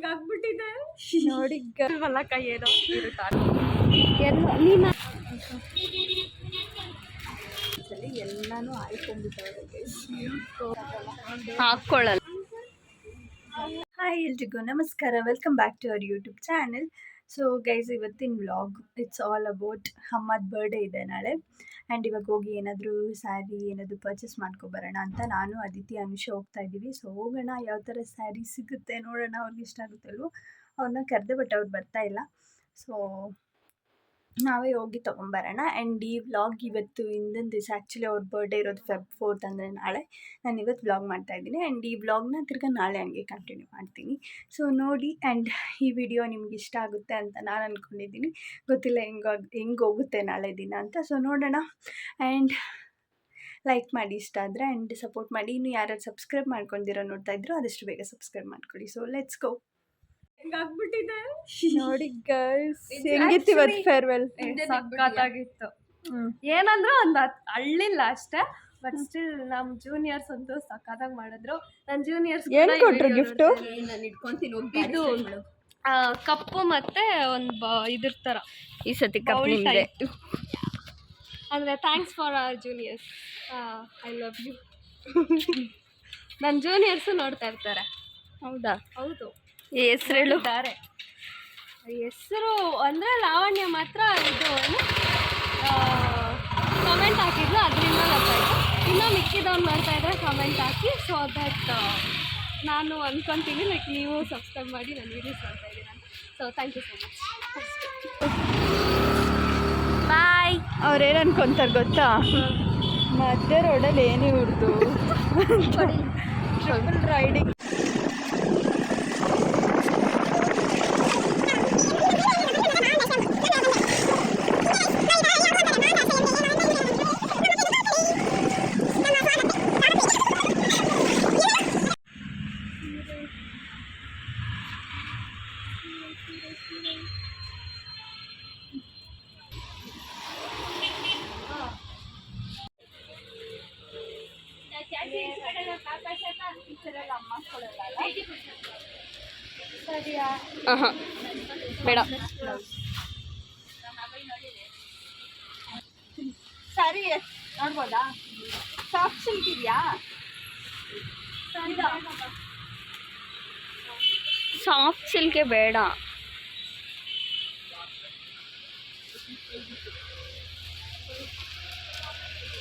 ಹಿಂಗಾಗ್ಬಿಟ್ಟಿದೆ. ನೋಡಿ ಹೊಲ ಕೈ ಏನೋ ಇರುತ್ತಾ? ಎಲ್ಲ ನೀನು ಎಲ್ಲಾನು ಆಯ್ಕೊಂಡ್ಬಿಟ್ಟವ್ರೆ ಹಾಕ್ಕೊಳ್ಳಲ್ಲ. ಹಾಯ್ ಎಲ್ರಿಗೂ ನಮಸ್ಕಾರ. Welcome back to our YouTube channel so guys ಇವತ್ತಿನ ವ್ಲಾಗ್ ಇಟ್ಸ್ ಆಲ್ ಅಬೌಟ್ ಅಮ್ಮದ ಬರ್ಡೇ ಇದೆ ನಾಳೆ. ಆ್ಯಂಡ್ ಇವಾಗ ಹೋಗಿ ಏನಾದರೂ ಸ್ಯಾರಿ ಏನಾದರೂ ಪರ್ಚೇಸ್ ಮಾಡ್ಕೊಬರೋಣ ಅಂತ ನಾನು ಅದಿತಿ ಅನುಷ ಹೋಗ್ತಾ ಇದ್ದೀವಿ ಸೊ ಹೋಗೋಣ, ಯಾವ ಥರ ಸ್ಯಾರಿ ಸಿಗುತ್ತೆ ನೋಡೋಣ, ಅವ್ರಿಗೆ ಇಷ್ಟ ಆಗುತ್ತಲ್ವೋ ಅವ್ರನ್ನ ಕರೆದೇ ಬಟ್ ಅವ್ರು ಬರ್ತಾ ಇಲ್ಲ. ಸೊ ನಾವೇ ಹೋಗಿ ತೊಗೊಂಬರೋಣ. ಆ್ಯಂಡ್ ಈ ವ್ಲಾಗ್ ಇವತ್ತು ಹಿಂದಿನ ದಿವಸ ಆ್ಯಕ್ಚುಲಿ ಅವ್ರ ಬರ್ಡೇ ಇರೋದು ಫೆಬ್ ಫೋರ್ತ್ ಅಂದರೆ ನಾಳೆ. ನಾನು ಇವತ್ತು ವ್ಲಾಗ್ ಮಾಡ್ತಾ ಇದ್ದೀನಿ. ಆ್ಯಂಡ್ ಈ ವ್ಲಾಗ್ನ ತಿರ್ಗಾ ನಾಳೆ ಹಂಗೆ ಕಂಟಿನ್ಯೂ ಮಾಡ್ತೀನಿ. ಸೊ ನೋಡಿ ಆ್ಯಂಡ್ ಈ ವಿಡಿಯೋ ನಿಮ್ಗೆ ಇಷ್ಟ ಆಗುತ್ತೆ ಅಂತ ನಾನು ಅಂದ್ಕೊಂಡಿದ್ದೀನಿ ಗೊತ್ತಿಲ್ಲ ಹೆಂಗೆ ಹೆಂಗೆ ಹೋಗುತ್ತೆ ನಾಳೆ ದಿನ ಅಂತ. ಸೊ ನೋಡೋಣ. ಆ್ಯಂಡ್ ಲೈಕ್ ಮಾಡಿ ಇಷ್ಟ ಆದರೆ ಆ್ಯಂಡ್ ಸಪೋರ್ಟ್ ಮಾಡಿ. ಇನ್ನು ಯಾರು ಸಬ್ಸ್ಕ್ರೈಬ್ ಮಾಡ್ಕೊಂಡಿರೋ ನೋಡ್ತಾ ಇದ್ರು, ಆದಷ್ಟು ಬೇಗ ಸಬ್ಸ್ಕ್ರೈಬ್ ಮಾಡ್ಕೊಳ್ಳಿ. ಸೊ ಲೆಟ್ಸ್ ಗೋ ಹಿಂಗಾಗ್ಬಿಟ್ಟಿದೆ. ನೋಡಿ ಗೈಸ್ ಹೆಂಗಿತ್ತು ಇವತ್ತು ಫೇರ್ವೆಲ್ ಸಖತ್ತಾಗಿತ್ತು. ಏನಂದ್ರೆ ಒಂದು ಅಳ್ಳಿಲ್ಲ ಅಷ್ಟೇ ಬಟ್ ಸ್ಟಿಲ್ ನಮ್ ಜೂನಿಯರ್ಸ್ ಅಂತೂ ಸಖತ್ತಾಗಿ ಮಾಡಿದ್ರು. ನನ್ನ ಜೂನಿಯರ್ಸ್ ಏನ್ ಕೊಟ್ರು ಗಿಫ್ಟು ಇದು ಒಬ್ಬಿದ್ದು ಕಪ್ಪು ಮತ್ತೆ ಒಂದು ಬ ಇದ್ರ ಥರ ಈ ಸತಿ ಕಪ್ ನಿಮ್ದೆ. ಅಂದರೆ thanks for our juniors I love you ನನ್ನ ಜೂನಿಯರ್ಸು ನೋಡ್ತಾ ಇರ್ತಾರೆ. ಹೌದಾ? ಹೌದು. ಹೆಸರು ಇದ್ದಾರೆ. ಹೆಸರು ಅಂದರೆ ಲಾವಣ್ಯ ಮಾತ್ರ ಇದು ಕಮೆಂಟ್ ಹಾಕಿದ್ರು ಅದರಿಂದ ಗೊತ್ತಾಯ್ತು. ಇನ್ನೂ ಮಿಕ್ಕಿದವ್ನು ಮಾಡ್ತಾ ಇದ್ರೆ ಕಮೆಂಟ್ ಹಾಕಿ. ಸೊ ದಟ್ ನಾನು ಅಂದ್ಕೊತೀನಿ ಲೈಕ್ ನೀವು ಸಬ್ಸ್ಕ್ರೈಬ್ ಮಾಡಿ ನಾನು ವೀಡಿಯೋಸ್ ಮಾಡ್ತಾ ಇದ್ದೀನಿ so thank you so much bye ಅವ್ರೇನು ಅನ್ಕೊಂತಾರೆ ಗೊತ್ತಾ? ಮಧ್ಯ ರೋಡಲ್ಲಿ ಏನೇ ಹುಡ್ದು ಟ್ರಿಪಲ್ ರೈಡಿಂಗ್ ಹಾಂ ಬೇಡ ಸರಿ ನೋಡ್ಬೋದಾ ಸಾಫ್ಟ್ ಸಿಲ್ಕ್ ಇದೆಯಾ ಸಾಫ್ಟ್ ಸಿಲ್ಕೆ ಬೇಡ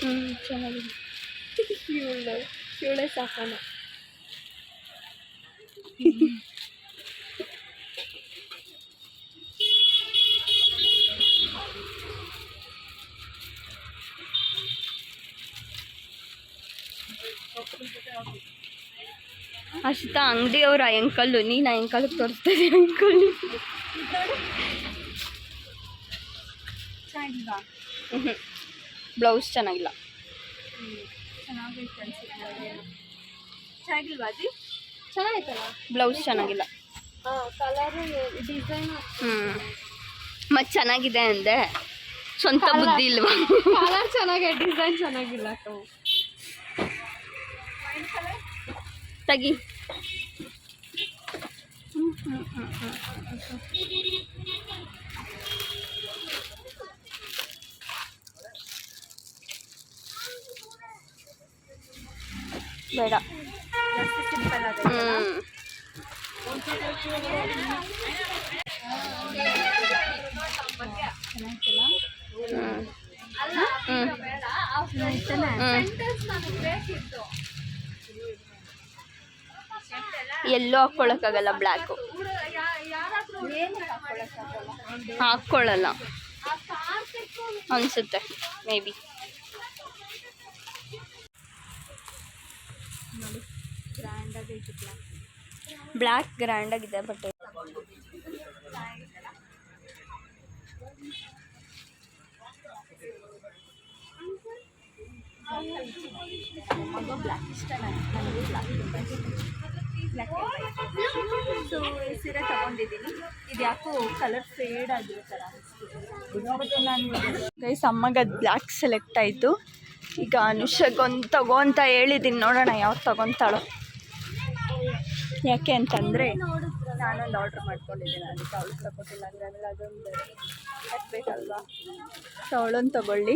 ಹ್ಞೂ ಚೆನ್ನಾಗಿದೆ ಇವಳು ಇವಳೇ ಸಾಕಣ ಅಷ್ಟ ಅಂಗಡಿಯವ್ರ ಅಂಕಲ್ ನೀನು ಅಂಕಲ್ ತೋರಿಸ್ತಾರೆ ಅಂಕಲ್ ಚೆನ್ನಾಗಿಲ್ವಾ? ಬ್ಲೌಸ್ ಚೆನ್ನಾಗಿಲ್ಲ. ಚೆನ್ನಾಗಿಲ್ವಾ ಅದಿ ಚೆನ್ನಾಗಿತ್ತಲ್ಲ? ಬ್ಲೌಸ್ ಚೆನ್ನಾಗಿಲ್ಲ. Colour design. ಹ್ಞೂ ಮತ್ತು ಚೆನ್ನಾಗಿದೆ ಅಂದೆ. ಸ್ವಂತ ಬುದ್ಧಿ ಇಲ್ವಾ? ಕಲರ್ ಚೆನ್ನಾಗಿದೆ ಡಿಸೈನ್ ಚೆನ್ನಾಗಿಲ್ಲ ತಗಿ ತೆಗಿ. ಬೇಡ. ಸಿಂಪಲ್ ಎಲ್ಲೂ ಹಾಕ್ಕೊಳಕ್ಕಾಗಲ್ಲ ಬ್ಲ್ಯಾಕು. ಹಾಕ್ಕೊಳ್ಳಲ್ಲ ಅನಿಸುತ್ತೆ ಮೇ ಬಿ ಬ್ಲ್ಯಾಕ್ ಗ್ರ್ಯಾಂಡಾಗಿದೆ ಬಟ್ ಮಗ ಬ್ಲ್ಯಾಕ್ ನನಗೆ ಬ್ಲ್ಯಾಕ್ ಯಾಕೋ ಕಲರ್ ಫೇಡ್ ಬ್ಲ್ಯಾಕ್ ಸೆಲೆಕ್ಟ್ ಆಯಿತು. ಈಗ ಅನುಷಗೊಂದು ತಗೋ ಅಂತ ಹೇಳಿದ್ದೀನಿ ನೋಡೋಣ ಯಾವ್ದು ತಗೊತಾಳೋ. ಯಾಕೆ ಅಂತಂದರೆ ನಾನೊಂದು ಆರ್ಡ್ರ್ ಮಾಡ್ಕೊಂಡಿದ್ದೀನಿ. ಅದಕ್ಕೆ ಅವಳು ತಗೊಟ್ಟಿಲ್ಲ ಅಂದರೆ ಆಮೇಲೆ ಅದೊಂದು ಸೊ ಅವಳೊಂದು ತಗೊಳ್ಳಿ.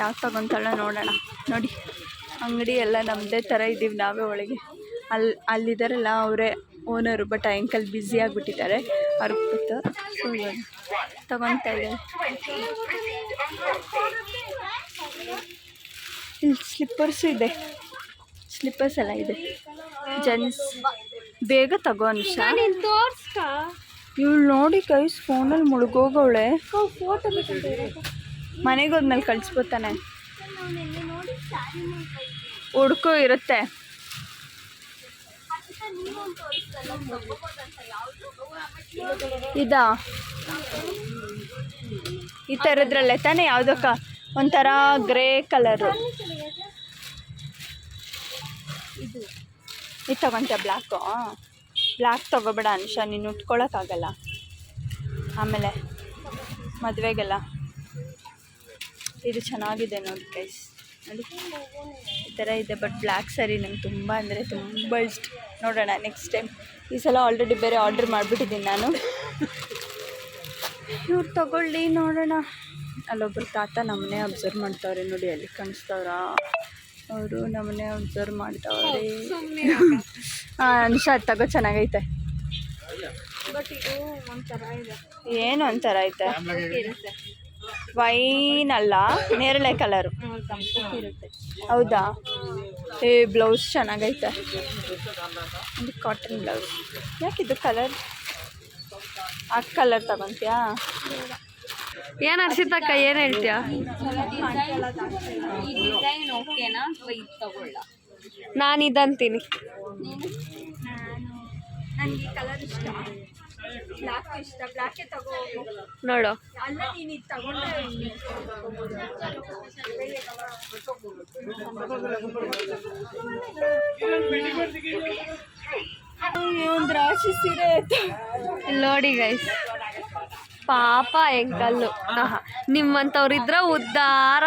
ಯಾಕೆ ತಗೊಂತಾಳ ನೋಡೋಣ. ನೋಡಿ ಅಂಗಡಿ ಎಲ್ಲ ನಮ್ಮದೇ ಥರ ಇದ್ದೀವಿ ನಾವೇ ಒಳಗೆ. ಅಲ್ಲಿ ಅಲ್ಲಿದ್ದಾರಲ್ಲ ಅವರೇ ಓನರು ಬಟ್ ಆ ಅಂಕಲ್ ಬ್ಯುಸಿ ಆಗಿಬಿಟ್ಟಿದ್ದಾರೆ. ಅವ್ರಿಗೆ ಕೂತು ಸೊ ಇವಾಗ ತಗೊತಾ ಇದ್ದಾರೆ. ಇಲ್ಲಿ ಸ್ಲಿಪ್ಪರ್ಸು ಇದೆ. ಸ್ಲಿಪ್ಪರ್ಸ್ ಎಲ್ಲ ಇದೆ. ಜೆಂಟ್ಸ್ ಬೇಗ ತಗೋ ಅನುಷಾ. ಇವಳು ನೋಡಿ ಕೈಸ್ ಫೋನಲ್ಲಿ ಮುಳುಗೋಗವಳೆ. ಮನೆಗೆ ಹೋದ್ಮೇಲೆ ಕಳಿಸ್ಬೋತಾನೆ ಹುಡ್ಕೋ ಇರುತ್ತೆ. ಇದ? ಈ ಥರದ್ರಲ್ಲೇ ತಾನೇ ಯಾವುದಕ್ಕ? ಒಂಥರ ಗ್ರೇ ಕಲರು. ಇದು ತಗೊಂಡೆ ಬ್ಲ್ಯಾಕು ಬ್ಲ್ಯಾಕ್ ತಗೋಬೇಡ ಅನುಷಾ, ನೀನು ಉಟ್ಕೊಳಕ್ಕಾಗಲ್ಲ. ಆಮೇಲೆ ಮದುವೆಗೆಲ್ಲ. ಇದು ಚೆನ್ನಾಗಿದೆ ನೋಡಿ ಗೈಸ್ ನೋಡಿ. ಈ ಥರ ಇದೆ ಬಟ್ ಬ್ಲ್ಯಾಕ್ ಸರಿ ನಂಗೆ ತುಂಬ ಅಂದರೆ ತುಂಬ ಇಷ್ಟ. ನೋಡೋಣ ನೆಕ್ಸ್ಟ್ ಟೈಮ್ ಈ ಸಲ ಆಲ್ರೆಡಿ ಬೇರೆ ಆರ್ಡ್ರ್ ಮಾಡಿಬಿಟ್ಟಿದ್ದೀನಿ ನಾನು. ಇವ್ರು ತಗೊಳ್ಳಿ, ನೋಡೋಣ. ಅಲ್ಲೊಬ್ರು ತಾತ ನಮ್ಮನ್ನೇ ಅಬ್ಸರ್ವ್ ಮಾಡ್ತಾವ್ರೆ ನೋಡಿ ಅಲ್ಲಿ ಕಾಣಿಸ್ತವ್ರ? ಅವರು ನಮ್ಮನೆ ಅಬ್ಸರ್ವ್ ಮಾಡ್ತಾವ್ರೆ. ಹಾಂ ಅನ್ಷಾ ತಗೋ ಚೆನ್ನಾಗೈತೆ. ಏನು ಒಂಥರ ಐತೆ? ವೈನ್ ಅಲ್ಲ ನೇರಳೆ ಕಲರು. ಹೌದಾ? ಏ ಬ್ಲೌಸ್ ಚೆನ್ನಾಗೈತೆ. ಇದು ಕಾಟನ್ ಬ್ಲೌಸ್ ಯಾಕಿದು ಕಲರ್ ಆ ಕಲರ್ ತಗೊಂತೀಯಾ? ಏನು ಹರ್ಷಿತಕ್ಕ ಏನು ಹೇಳ್ತೀಯ? ನಾನು ಇದಂತೀನಿ. ನೋಡು. ನೋಡಿ ಗೈಸ್ ಪಾಪ ಎಂಕಲ್ಲು ಆಹಾ ನಿಮ್ಮಂಥವ್ರಿದ್ರ ಉದ್ದಾರ.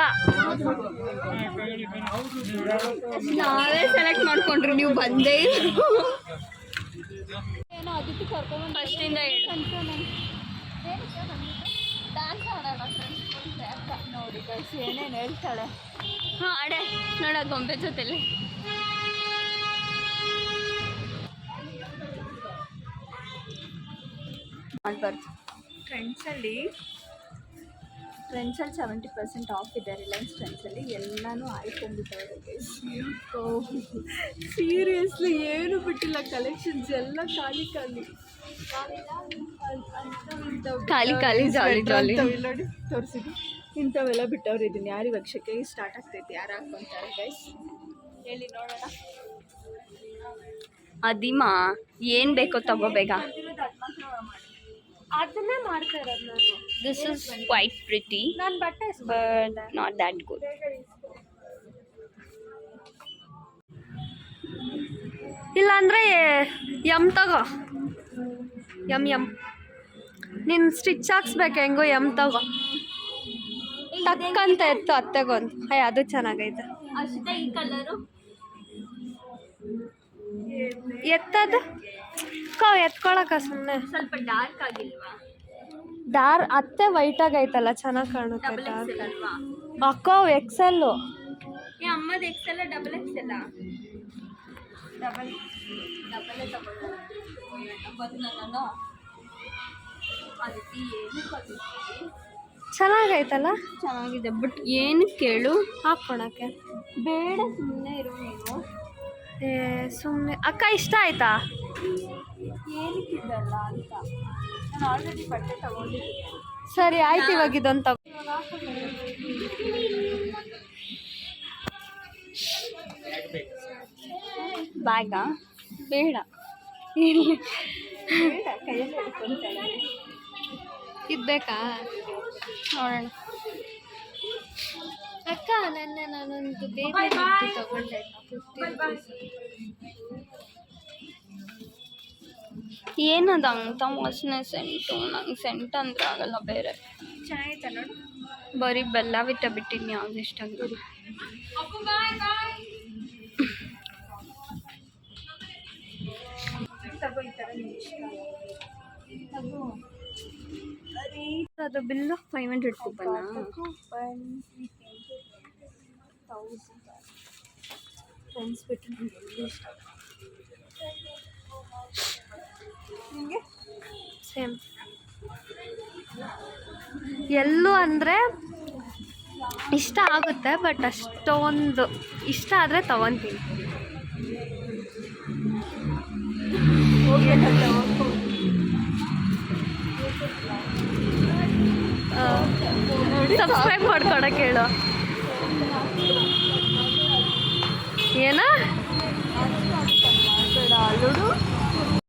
ನಾವೇ ಸೆಲೆಕ್ಟ್ ಮಾಡ್ಕೊಂಡ್ರಿ ನೀವು ಬಂದೇ ಏನೋ ಅದಿತಿ ಕರ್ಕೊಂಡ್ಬಂದು ಫಸ್ಟಿಂದ ಹೇಳು. ಡ್ಯಾನ್ಸ್ ಆಡೋಣ ನೋಡಿ ಕಳಿಸಿ ಏನೇನು ಹೇಳ್ತಾಳೆ. ಹಾಂ ಅಡೆ ನೋಡ ಗೊಂಬೆ ಜೊತೆಲಿ. ಮಾಡಬಾರ್ದು. ಟ್ರೆಂಡ್ಸಲ್ಲಿ ಟ್ರೆಂಡ್ಸಲ್ಲಿ ಸೆವೆಂಟಿ ಪರ್ಸೆಂಟ್ ಆಫ್ ಇದೆ ರಿಲಯನ್ಸ್ ಟ್ರೆಂಡ್ಸಲ್ಲಿ ಎಲ್ಲನೂ ಆಯ್ಕೊಂಡಿದ್ದಾರೆ ಸೀರಿಯಸ್ಲಿ ಏನು ಬಿಟ್ಟಿಲ್ಲ ಕಲೆಕ್ಷನ್ಸ್ ಎಲ್ಲ ಖಾಲಿ ಖಾಲಿ. ಖಾಲಿ ಖಾಲಿ, ಜಾಲಿ jolly. ನೋಡಿ ತೋರಿಸಿದ್ದು ಇಂಥವೆಲ್ಲ ಬಿಟ್ಟವ್ರು ಇದನ್ನು ಯಾರು ಇವಾಗ ಶೆಕೆ ಸ್ಟಾರ್ಟ್ ಆಗ್ತೈತಿ ಯಾರು ಹಾಕ್ಕೊಂತಾರೆ ಗೈಸ್ ಹೇಳಿ ನೋಡೋಣ. ಅದಿಮಾ ಏನು ಬೇಕೋ ತಗೋ ಬೇಗ. ಅದನ್ನೇ ಮಾಡ್ತಾ ಇರೋದು ನಾನು. ದಿಸ್ ಇಸ್ ಕ್ವೈಟ್ ಪ್ರಿಟಿ ನಾನು ಬಟ್ಟೆ ಬಟ್ ನಾಟ್ ದ್ಯಾಟ್ ಗುಡ್ ಇಲ್ಲಾಂದರೆ ಎಂ ತಗೋ. ಎಂ ಎಂ ನೀನು ಸ್ಟಿಚ್ ಹಾಕ್ಸ್ಬೇಕು ಹೆಂಗೋ ಎಂ ತಗೋ. ತಕ್ಕಂತ ಎತ್ತು ಅತ್ತೆಗೊಂದು ಅಯ್ಯ ಅದು ಚೆನ್ನಾಗೈತೆ. ಅಷ್ಟೇ ಈ ಕಲರು ಎತ್ತದು? ಕೋ ಎತ್ಕೊಳಕ ಸುಮ್ಮನೆ ಸ್ವಲ್ಪ ಡಾರ್ಕ್ ಆಗಿಲ್ವಾ? ಡಾರ್ ಅತ್ತೆ ವೈಟ್ ಆಗೈತಲ್ಲ ಚೆನ್ನಾಗಿ ಕಾಣುತ್ತೆ ಡಾರ್ಕ್ ಅಕ್ಕೋ ಎಕ್ಸೆಲ್ಲು ಏ ಅಮ್ಮದ ಎಕ್ಸೆಲ್ಲ ಡಬಲ್ ಎಕ್ಸೆಲ್ಲ ಡಬಲ್ ಡಬಲ್ ತಗೊಳ್ಳೋಣ ಚೆನ್ನಾಗೈತಲ್ಲ? ಚೆನ್ನಾಗಿದೆ ಬಟ್ ಏನು ಕೇಳು? ಹಾಕ್ಕೊಳಕ್ಕೆ ಬೇಡ ಸುಮ್ಮನೆ ಇರು ನೀನು. ಏ ಸುಮ್ಮನೆ ಅಕ್ಕ ಇಷ್ಟ ಆಯ್ತಾ? ಅಂತ. ನಾನು ಆಲ್ರೆಡಿ ಬಟ್ಟೆ ತಗೊಂಡಿದ್ದೆ ಸರಿ ಆಯ್ತು ಇವಾಗ ಇದೊಂದು ತಗೋ. ಬ್ಯಾಗಾ ಬೇಡ. ಇದ್ಬೇಕಾ ಇದು ಬೇಕಾ? ನೋಡೋಣ. ಅಕ್ಕ ನನ್ನ ನಾನೊಂದು ಬೇಬಿ ಫಿಫ್ಟಿ ತಗೊಂಡೆ. ಏನದ ಅಂತ ವಾಸನೆ ಸೆಂಟು ನಂಗೆ ಸೆಂಟ್ ಅಂದ್ರೆ ಆಗಲ್ಲ ಬೇರೆ. ಚೆನ್ನಾಗೈತೆ ನೋಡು ಬರೀ ಬೆಲ್ಲ ಬಿಟ್ಟ ಬಿಟ್ಟಿನಿ, ಯಾವ್ದು ಇಷ್ಟ ಆಗಿಲ್ಲ ತಗೋ ಇದು ಥರ ನಿಮ್ಗೆ ಇಷ್ಟ ಅದು ಅದು ಬಿಲ್ಲು ಫೈವ್ ಹಂಡ್ರೆಡ್ ಕೂಪನ್ನ ಕೂಪನ್ ತೌಸಂಡ್ ಫ್ರೆಂಡ್ಸ್ ಬಿಟ್ಟು ನನಗೆ ಎಲ್ಲಿ ಇಷ್ಟ? ನಿಮಗೆ ಸೇಮ್ ಎಲ್ಲೂ ಅಂದರೆ ಇಷ್ಟ ಆಗುತ್ತೆ ಬಟ್ ಅಷ್ಟೊಂದು ಇಷ್ಟ ಆದರೆ ತಗೊತೀನಿ. ಸಬ್ಸ್ಕ್ರೈಬ್ ಮಾಡ್ಕೊಡಕ್ಕೆ ಹೇಳು. ಏನ?